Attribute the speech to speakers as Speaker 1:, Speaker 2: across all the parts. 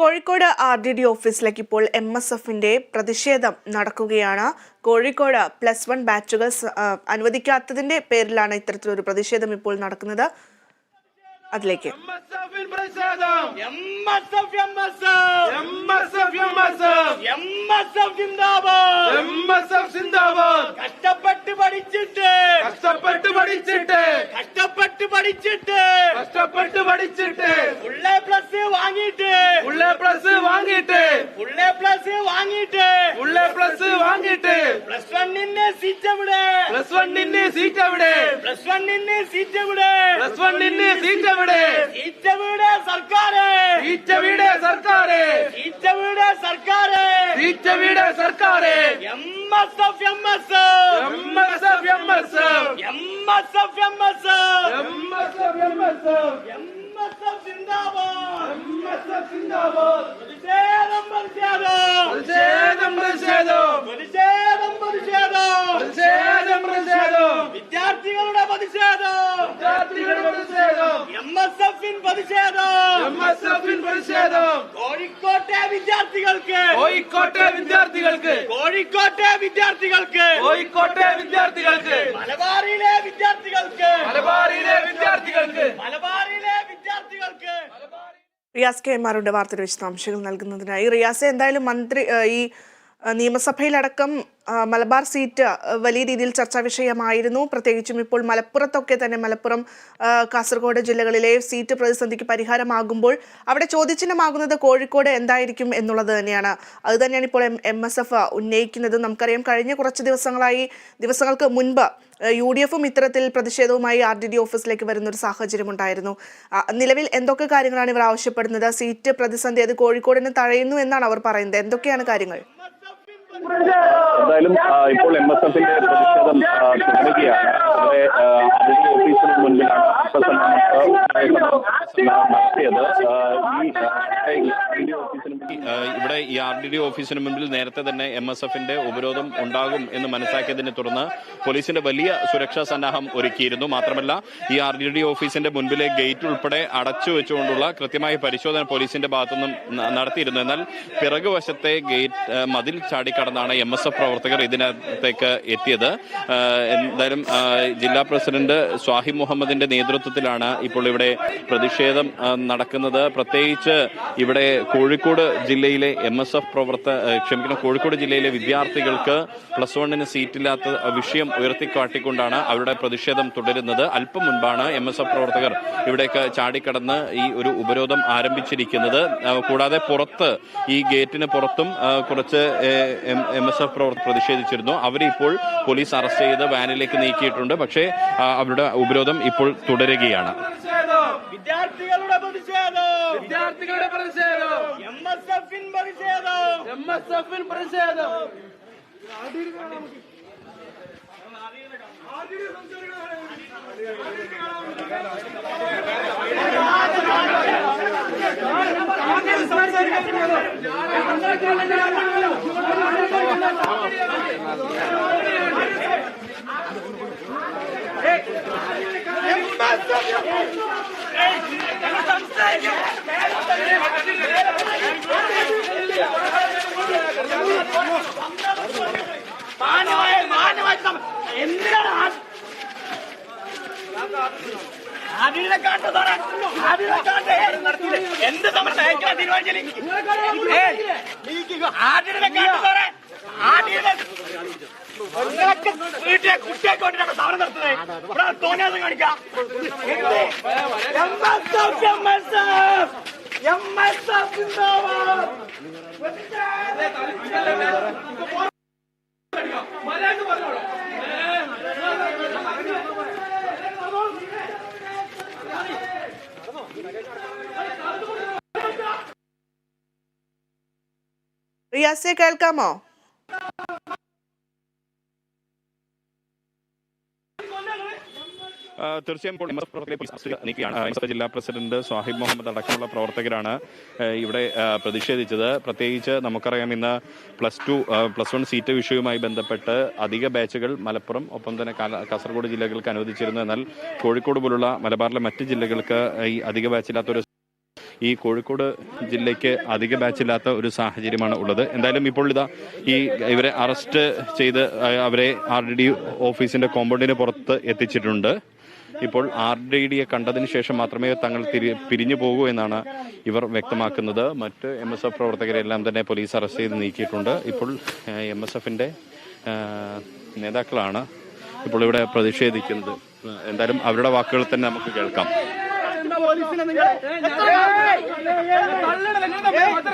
Speaker 1: Kozhikode R D D ഓഫീസിലേക്ക് ഇപ്പോൾ M S എഫിന്റെ പ്രതിഷേധം നടക്കുകയാണ്. കോഴിക്കോട് പ്ലസ് വൺ ബാച്ചുകൾ അനുവദിക്കാത്തതിന്റെ പേരിലാണ് ഇത്തരത്തിലൊരു പ്രതിഷേധം ഇപ്പോൾ നടക്കുന്നത്. അതിലേക്ക്.
Speaker 2: കഷ്ടപ്പെട്ട് പഠിച്ചിട്ട്.
Speaker 3: കഷ്ടപ്പെട്ട് പഠിച്ചിട്ട്.
Speaker 2: കഷ്ടപ്പെട്ട് പഠിച്ചിട്ട്.
Speaker 3: കഷ്ടപ്പെട്ട് പഠിച്ചിട്ട്.
Speaker 2: ഫുള്ളേ പ്ലസ് വാങ്ങിയിട്ട്.
Speaker 3: ഉള്ള പ്ലസ് വാങ്ങിയിട്ട്.
Speaker 2: ഫുള്ളേ പ്ലസ് വാങ്ങിയിട്ട്.
Speaker 3: ഉള്ള പ്ലസ് വാങ്ങിയിട്ട്.
Speaker 2: പ്ലസ് വണ്ണിന്റെ സീറ്റ് എവിടെ?
Speaker 3: പ്ലസ് വണ്ണിന്റെ സീറ്റ് എവിടെ?
Speaker 2: ಪ್ಲಸ್ ಒನ್ ನಿನ್ನೆ ಸೀಟ
Speaker 3: ಬಿಡೆ ಪ್ಲಸ್ ಒನ್ ನಿನ್ನೆ
Speaker 2: ಸೀಟ ಬಿಡೆ ಸೀಟ
Speaker 3: ಬಿಡ ಸರ್ಕಾರ ಸೀಟ
Speaker 2: ಬಿಡ ಸರ್ಕಾರ ಸೀಟ
Speaker 3: ಬಿಡ ಸರ್ಕಾರ ಸೀಟ
Speaker 2: ಬಿಡ ಸರ್ಕಾರ
Speaker 3: M S
Speaker 2: F M
Speaker 3: S M
Speaker 2: S F
Speaker 3: M S
Speaker 2: M S
Speaker 3: F M
Speaker 2: S M
Speaker 3: S F
Speaker 2: M S
Speaker 3: M S
Speaker 2: F ಜಿಂದಾಬಾದ್ ಎಂ ಎಸ್
Speaker 3: ಎಫ್ ಜಿಂದಾಬಾದ್ പ്രതിഷേധം പ്രതിഷേധം എഫിൻ പ്രതിഷേധം. പ്രതിഷേധം.
Speaker 2: കോഴിക്കോട്ടെ വിദ്യാർത്ഥികൾക്ക്.
Speaker 3: കോഴിക്കോട്ടെ വിദ്യാർത്ഥികൾക്ക്.
Speaker 2: കോഴിക്കോട്ടെ വിദ്യാർത്ഥികൾക്ക്.
Speaker 3: കോഴിക്കോട്ടെ വിദ്യാർത്ഥികൾക്ക്.
Speaker 2: മലബാറിലെ വിദ്യാർത്ഥികൾക്ക്.
Speaker 3: മലബാറിലെ വിദ്യാർത്ഥികൾക്ക്.
Speaker 2: മലബാറിലെ വിദ്യാർത്ഥികൾക്ക്.
Speaker 1: റിയാസ് കെ എമാറുടെ വാർത്തയുടെ വിശദാംശങ്ങൾ നൽകുന്നതിനായി. റിയാസ് എന്തായാലും മന്ത്രി ഈ നിയമസഭയിലടക്കം മലബാർ സീറ്റ് വലിയ രീതിയിൽ ചർച്ചാ വിഷയമായിരുന്നു. പ്രത്യേകിച്ചും ഇപ്പോൾ മലപ്പുറത്തൊക്കെ തന്നെ മലപ്പുറം കാസർഗോഡ് ജില്ലകളിലെ സീറ്റ് പ്രതിസന്ധിക്ക് പരിഹാരമാകുമ്പോൾ അവിടെ ചോദ്യചിഹ്നമാകുന്നത് കോഴിക്കോട് എന്തായിരിക്കും എന്നുള്ളത് തന്നെയാണ്. അത് തന്നെയാണ് ഇപ്പോൾ എം എം എസ് എഫ് ഉന്നയിക്കുന്നത്. നമുക്കറിയാം കഴിഞ്ഞ കുറച്ച് ദിവസങ്ങളായി ദിവസങ്ങൾക്ക് മുൻപ് യു ഡി എഫും ഇത്തരത്തിൽ പ്രതിഷേധവുമായി ആർ ഡി ഡി ഓഫീസിലേക്ക് വരുന്ന ഒരു സാഹചര്യം ഉണ്ടായിരുന്നു നിലവിൽ എന്തൊക്കെ കാര്യങ്ങളാണ് ഇവർ ആവശ്യപ്പെടുന്നത്? സീറ്റ് പ്രതിസന്ധി അത് കോഴിക്കോടിന് തഴയുന്നു എന്നാണ് അവർ പറയുന്നത്. എന്തൊക്കെയാണ് കാര്യങ്ങൾ?
Speaker 4: എന്തായാലും ഇപ്പോൾ എം എസ് എഫിന്റെ പ്രതിഷേധം തുടരുകയാണ്. ഇവിടെ അതിന്റെ ഓഫീസിന് മുൻപിലാണ് നടത്തിയത് ഈ
Speaker 5: ഇവിടെ ഈ ആർ ഡി ഡി ഓഫീസിന് മുമ്പിൽ നേരത്തെ തന്നെ എം എസ് എഫിന്റെ ഉപരോധം ഉണ്ടാകും എന്ന് മനസ്സിലാക്കിയതിനെ തുടർന്ന് പോലീസിന്റെ വലിയ സുരക്ഷാ സന്നാഹം ഒരുക്കിയിരുന്നു. മാത്രമല്ല ഈ ആർ ഡി ഡി ഓഫീസിന്റെ മുൻപിലെ ഗേറ്റ് ഉൾപ്പെടെ അടച്ചു വെച്ചുകൊണ്ടുള്ള കൃത്യമായ പരിശോധന പോലീസിന്റെ ഭാഗത്തുനിന്നും നടത്തിയിരുന്നു. എന്നാൽ പിറകുവശത്തെ ഗേറ്റ് മതിൽ ചാടിക്കടന്നാണ് എം എസ് എഫ് പ്രവർത്തകർ ഇതിനകത്തേക്ക് എത്തിയത്. എന്തായാലും ജില്ലാ പ്രസിഡന്റ് സ്വാഹിബ് മുഹമ്മദിന്റെ നേതൃത്വത്തിലാണ് ഇപ്പോൾ ഇവിടെ പ്രതിഷേധം നടക്കുന്നത്. പ്രത്യേകിച്ച് ഇവിടെ കോഴിക്കോട് ജില്ലയിലെ എം എസ് എഫ് പ്രവർത്ത ക്ഷമിക്കണം കോഴിക്കോട് ജില്ലയിലെ വിദ്യാർത്ഥികൾക്ക് പ്ലസ് വണ്ണിന് സീറ്റില്ലാത്ത വിഷയം ഉയർത്തിക്കാട്ടിക്കൊണ്ടാണ് അവരുടെ പ്രതിഷേധം തുടരുന്നത്. അല്പം മുൻപാണ് എം എസ് എഫ് പ്രവർത്തകർ ഇവിടേക്ക് ചാടിക്കടന്ന് ഈ ഒരു ഉപരോധം ആരംഭിച്ചിരിക്കുന്നത്. കൂടാതെ പുറത്ത് ഈ ഗേറ്റിന് പുറത്തും കുറച്ച് എം എസ് എഫ് പ്രവർത്തകർ പ്രതിഷേധിച്ചിരുന്നു. അവരിപ്പോൾ പോലീസ് അറസ്റ്റ് ചെയ്ത് വാനിലേക്ക് നീക്കിയിട്ടുണ്ട്. പക്ഷേ അവരുടെ ഉപരോധം ഇപ്പോൾ തുടരുകയാണ്.
Speaker 2: വിദ്യാർത്ഥികളുടെ പ്രതിഷേധം.
Speaker 3: വിദ്യാർത്ഥികളുടെ പ്രതിഷേധം.
Speaker 2: എം എസ് എഫിൻ പ്രതിഷേധം.
Speaker 3: എം എസ് എഫിൻ പ്രതിഷേധം.
Speaker 2: മാന്യമായ മാനമായ മാനമായ എന്തിനാണ് അതിനെക്കാട്ട് അതിനെക്കാട്ട് നടത്തിയില്ല എന്ത് സമരം നയിക്കാൻ തീരുമാനിച്ചില്ല ആടിനെക്കാട്ട് ആടിനെ വീട്ടിലെ കുട്ടിയെ കൊണ്ടിട്ടാണ് സമരം നടത്തുന്നത്. ഇവിടെ തോന്നിയത് കാണിക്കാം. MSF സിന്ദാബാദ്.
Speaker 1: റിയാസെ കേൾക്കാമോ?
Speaker 5: തീർച്ചയായും ജില്ലാ പ്രസിഡന്റ് സാഹിബ് മുഹമ്മദ് അടക്കമുള്ള പ്രവർത്തകരാണ് ഇവിടെ പ്രതിഷേധിച്ചത്. പ്രത്യേകിച്ച് നമുക്കറിയാം ഇന്ന് plus two plus one seat വിഷയവുമായി ബന്ധപ്പെട്ട് അധിക ബാച്ചുകൾ മലപ്പുറം ഒപ്പം തന്നെ കാസർഗോഡ് ജില്ലകൾക്ക് അനുവദിച്ചിരുന്നു. എന്നാൽ കോഴിക്കോട് പോലുള്ള മലബാറിലെ മറ്റ് ജില്ലകൾക്ക് ഈ അധിക ബാച്ചില്ലാത്തൊരു ഈ കോഴിക്കോട് ജില്ലയ്ക്ക് അധിക ബാച്ചില്ലാത്ത ഒരു സാഹചര്യമാണ് ഉള്ളത്. എന്തായാലും ഇപ്പോൾ ഇതാ ഈ ഇവരെ അറസ്റ്റ് ചെയ്ത് അവരെ ആർ ഡി ഡി ഓഫീസിന്റെ കോമ്പൗണ്ടിന് പുറത്ത് എത്തിച്ചിട്ടുണ്ട്. ഇപ്പോൾ ആർ ഡി ഡിയെ കണ്ടതിന് ശേഷം മാത്രമേ തങ്ങൾ തിരി പിരിഞ്ഞു പോകൂ എന്നാണ് ഇവർ വ്യക്തമാക്കുന്നത്. മറ്റ് എം എസ് എഫ് പ്രവർത്തകരെല്ലാം തന്നെ പോലീസ് അറസ്റ്റ് ചെയ്ത് നീക്കിയിട്ടുണ്ട്. ഇപ്പോൾ എം എസ് എഫിന്റെ നേതാക്കളാണ് ഇപ്പോൾ ഇവിടെ പ്രതിഷേധിക്കുന്നത്. എന്തായാലും അവരുടെ വാക്കുകൾ തന്നെ നമുക്ക് കേൾക്കാം.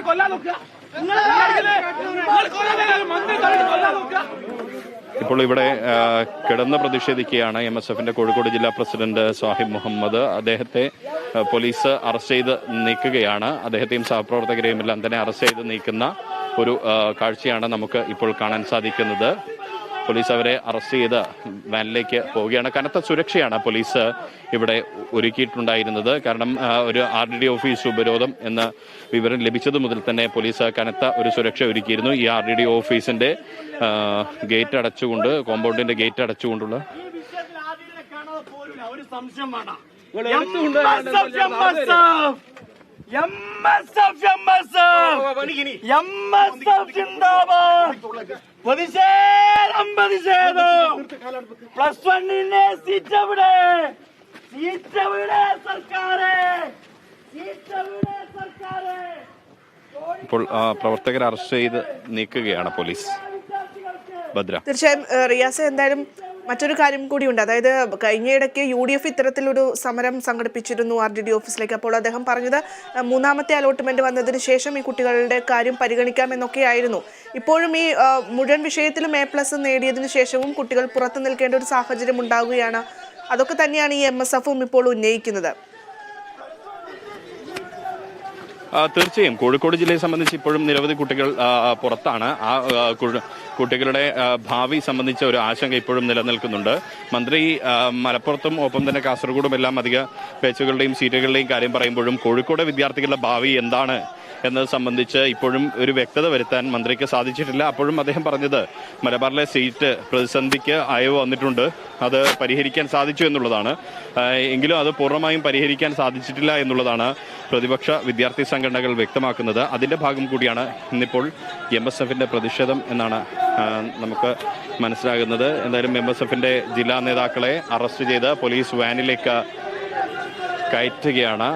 Speaker 2: കൊല്ലാൻ നോക്കുക
Speaker 5: ഇപ്പോൾ ഇവിടെ കിടന്ന് പ്രതിഷേധിക്കുകയാണ് എം എസ് എഫിന്റെ കോഴിക്കോട് ജില്ലാ പ്രസിഡന്റ് സാഹിബ് മുഹമ്മദ്. അദ്ദേഹത്തെ പോലീസ് അറസ്റ്റ് ചെയ്ത് നീക്കുകയാണ്. അദ്ദേഹത്തെയും സഹപ്രവർത്തകരെയും എല്ലാം തന്നെ അറസ്റ്റ് ചെയ്ത് നീക്കുന്ന ഒരു കാഴ്ചയാണ് നമുക്ക് ഇപ്പോൾ കാണാൻ സാധിക്കുന്നത്. പോലീസ് അവരെ അറസ്റ്റ് ചെയ്ത് വാനിലേക്ക് പോവുകയാണ്. കനത്ത സുരക്ഷയാണ് പോലീസ് ഇവിടെ ഒരുക്കിയിട്ടുണ്ടായിരുന്നത്. കാരണം ഒരു ആർ ഡി ഡി ഓഫീസ് ഉപരോധം എന്ന വിവരം ലഭിച്ചത് മുതൽ തന്നെ പോലീസ് കനത്ത ഒരു സുരക്ഷ ഒരുക്കിയിരുന്നു. ഈ ആർ ഡി ഡി ഓഫീസിന്റെ ഗേറ്റ് അടച്ചുകൊണ്ട് കോമ്പൗണ്ടിന്റെ ഗേറ്റ് അടച്ചുകൊണ്ടുള്ള
Speaker 2: ഒരു സംശയം വേണ്ട.
Speaker 3: എടുത്തുകൊണ്ട്
Speaker 2: പ്രതിഷേധം പ്രതിഷേധം. പ്ലസ് വണ്ണിന്റെ സീറ്റ് എവിടെ സീറ്റ് എവിടെ സർക്കാരെ. സീറ്റ് എവിടെ സർക്കാരെ.
Speaker 5: ഇപ്പോൾ ആ, പ്രവർത്തകരെ അറസ്റ്റ് ചെയ്ത് നീക്കുകയാണ് പോലീസ്. ഭദ്ര.
Speaker 1: തീർച്ചയായും റിയാസ് എന്തായാലും മറ്റൊരു കാര്യം കൂടിയുണ്ട്. അതായത് കഴിഞ്ഞയിടയ്ക്ക് യു ഡി എഫ് ഇത്തരത്തിലൊരു സമരം സംഘടിപ്പിച്ചിരുന്നു ആർ ഡി ഡി ഓഫീസിലേക്ക്. അപ്പോൾ അദ്ദേഹം പറഞ്ഞത് മൂന്നാമത്തെ അലോട്ട്മെന്റ് വന്നതിന് ശേഷം ഈ കുട്ടികളുടെ കാര്യം പരിഗണിക്കാമെന്നൊക്കെയായിരുന്നു ഇപ്പോഴും ഈ മുഴുവൻ വിഷയത്തിലും എ പ്ലസ് നേടിയതിനു ശേഷവും കുട്ടികൾ പുറത്തു നിൽക്കേണ്ട ഒരു സാഹചര്യം ഉണ്ടാവുകയാണ്. അതൊക്കെ തന്നെയാണ് ഈ എം എസ് എഫും ഇപ്പോൾ ഉന്നയിക്കുന്നത്
Speaker 5: ആ, തീർച്ചയായും. കോഴിക്കോട് ജില്ലയെ സംബന്ധിച്ച് ഇപ്പോഴും നിരവധി കുട്ടികൾ പുറത്താണ്. ആ, കുട്ടികളുടെ ഭാവി സംബന്ധിച്ച ഒരു ആശങ്ക ഇപ്പോഴും നിലനിൽക്കുന്നുണ്ട്. മന്ത്രി മലപ്പുറത്തും ഒപ്പം തന്നെ കാസർഗോഡും എല്ലാം അധിക പേച്ചുകളുടെയും സീറ്റുകളുടെയും കാര്യം പറയുമ്പോഴും കോഴിക്കോട് വിദ്യാർത്ഥികളുടെ ഭാവി എന്താണ്? എന്നത് സംബന്ധിച്ച് ഇപ്പോഴും ഒരു വ്യക്തത വരുത്താൻ മന്ത്രിക്ക് സാധിച്ചിട്ടില്ല. അപ്പോഴും അദ്ദേഹം പറഞ്ഞത് മലബാറിലെ സീറ്റ് പ്രതിസന്ധിക്ക് അയവ് വന്നിട്ടുണ്ട്. അത് പരിഹരിക്കാൻ സാധിച്ചു എന്നുള്ളതാണ്. എങ്കിലും അത് പൂർണമായും പരിഹരിക്കാൻ സാധിച്ചിട്ടില്ല എന്നുള്ളതാണ് പ്രതിപക്ഷ വിദ്യാർത്ഥി സംഘടനകൾ വ്യക്തമാക്കുന്നത്. അതിന്റെ ഭാഗം കൂടിയാണ് ഇന്നിപ്പോൾ എം എസ് എഫിന്റെ പ്രതിഷേധം എന്നാണ് നമുക്ക് മനസ്സിലാകുന്നത്. എന്തായാലും എം എസ് എഫിന്റെ ജില്ലാ നേതാക്കളെ അറസ്റ്റ് ചെയ്ത് പോലീസ് വാനിലേക്ക് കയറ്റുകയാണ്.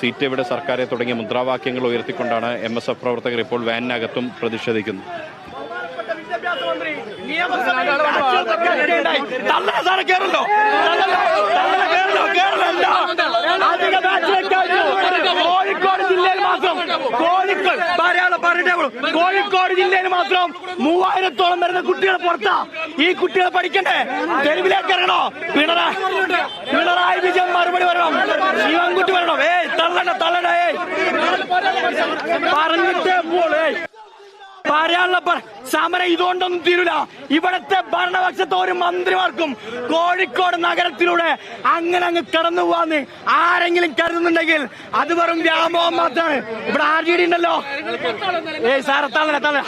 Speaker 5: സീറ്റ് ഇവിടെ സർക്കാരെ തുടങ്ങിയ മുദ്രാവാക്യങ്ങൾ ഉയർത്തിക്കൊണ്ടാണ് എം എസ് എഫ് പ്രവർത്തകർ ഇപ്പോൾ വാനിനകത്തും പ്രതിഷേധിക്കുന്നത്.
Speaker 2: വിദ്യാഭ്യാസ കോഴിക്കോട് പറയാനുള്ള പറഞ്ഞിട്ടേ ഉള്ളൂ. കോഴിക്കോട് ജില്ലയിൽ മാത്രം മൂവായിരത്തോളം വരുന്ന കുട്ടികൾ പുറത്താ. ഈ കുട്ടികൾ പഠിക്കണ്ടേ? തെരുവിലേക്ക് ഇറങ്ങണോ? പിണറായി പിണറായി വിജയൻ മറുപടി വരണം ശിവൻകുട്ടി വരണം ഏയ് തള്ളണ്ട തള്ളണ്ട ഏയ്. പറഞ്ഞിട്ടേ പോളേ പറയാനുള്ള പ- സമരം ഇതുകൊണ്ടൊന്നും തീരൂല. ഇവിടത്തെ ഭരണപക്ഷത്തെ ഒരു മന്ത്രിമാർക്കും കോഴിക്കോട് നഗരത്തിലൂടെ അങ്ങനെ അങ്ങ് കടന്നു പോവാന്ന് ആരെങ്കിലും കരുതുന്നുണ്ടെങ്കിൽ അത് വെറും വ്യാമോഹം മാത്രമാണ്. ഇവിടെ ആർ ജി ഡി ഉണ്ടല്ലോ. ഏയ് സാറെ തള്ളല തള്ളല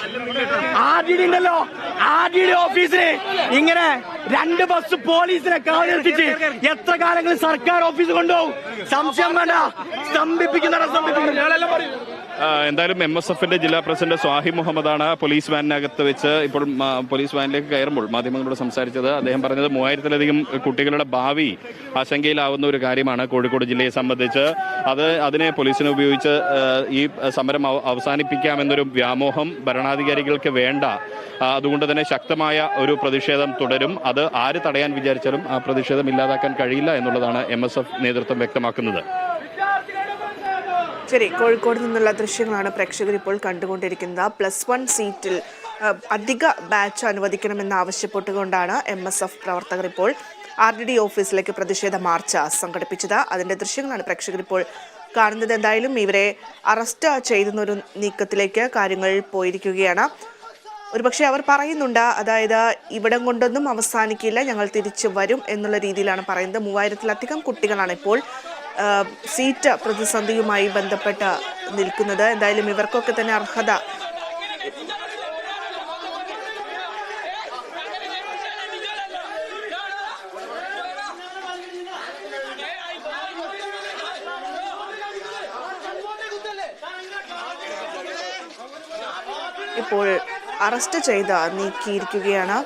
Speaker 2: ആർ ജി ഡി ഉണ്ടല്ലോ. ആർ ജി ഡി ഓഫീസിന് ഇങ്ങനെ രണ്ട് ബസ് പോലീസിനെ കാവലെത്തിച്ച് എത്ര കാലങ്ങളിൽ സർക്കാർ ഓഫീസ് കൊണ്ടുപോകും? സംശയം വേണ്ട. സ്തംഭിപ്പിക്കുന്നു.
Speaker 5: ആ, എന്തായാലും എം എസ് എഫിന്റെ ജില്ലാ പ്രസിഡന്റ് സ്വാഹി മുഹമ്മദാണ് പോലീസ് വാനിനകത്ത് വെച്ച് ഇപ്പോൾ പോലീസ് വാനിലേക്ക് കയറുമ്പോൾ മാധ്യമങ്ങളോട് സംസാരിച്ചത്. അദ്ദേഹം പറഞ്ഞത് മൂവായിരത്തിലധികം കുട്ടികളുടെ ഭാവി ആശങ്കയിലാവുന്ന ഒരു കാര്യമാണ് കോഴിക്കോട് ജില്ലയെ സംബന്ധിച്ച്. അത് അതിനെ പോലീസിനെ ഉപയോഗിച്ച് ഈ സമരം അവസാനിപ്പിക്കാമെന്നൊരു വ്യാമോഹം ഭരണാധികാരികൾക്ക് വേണ്ട. അതുകൊണ്ട് തന്നെ ശക്തമായ ഒരു പ്രതിഷേധം തുടരും. അത് ആര് തടയാൻ വിചാരിച്ചാലും ആ പ്രതിഷേധം ഇല്ലാതാക്കാൻ കഴിയില്ല എന്നുള്ളതാണ് എം നേതൃത്വം വ്യക്തമാക്കുന്നത്.
Speaker 1: ശരി കോഴിക്കോട് നിന്നുള്ള ദൃശ്യങ്ങളാണ് പ്രേക്ഷകർ ഇപ്പോൾ കണ്ടുകൊണ്ടിരിക്കുന്നത്. പ്ലസ് വൺ സീറ്റിൽ അധിക ബാച്ച് അനുവദിക്കണമെന്ന് ആവശ്യപ്പെട്ടുകൊണ്ടാണ് എം എസ് എഫ് പ്രവർത്തകർ ഇപ്പോൾ ആർ ഡി ഡി ഓഫീസിലേക്ക് പ്രതിഷേധ മാർച്ച് സംഘടിപ്പിച്ചത്. അതിന്റെ ദൃശ്യങ്ങളാണ് പ്രേക്ഷകർ ഇപ്പോൾ കാണുന്നത്. എന്തായാലും ഇവരെ അറസ്റ്റ് ചെയ്യുന്ന ഒരു നീക്കത്തിലേക്ക് കാര്യങ്ങൾ പോയിരിക്കുകയാണ്. ഒരുപക്ഷെ അവർ പറയുന്നുണ്ട് അതായത് ഇവിടം കൊണ്ടൊന്നും അവസാനിക്കില്ല ഞങ്ങൾ തിരിച്ചു വരും എന്നുള്ള രീതിയിലാണ് പറയുന്നത്. മൂവായിരത്തിലധികം കുട്ടികളാണ് ഇപ്പോൾ സീറ്റ് പ്രതിസന്ധിയുമായി ബന്ധപ്പെട്ട് നിൽക്കുന്നത്. എന്തായാലും ഇവർക്കൊക്കെ തന്നെ അർഹത. ഇപ്പോൾ അറസ്റ്റ് ചെയ്ത് നീക്കിയിരിക്കുകയാണ്.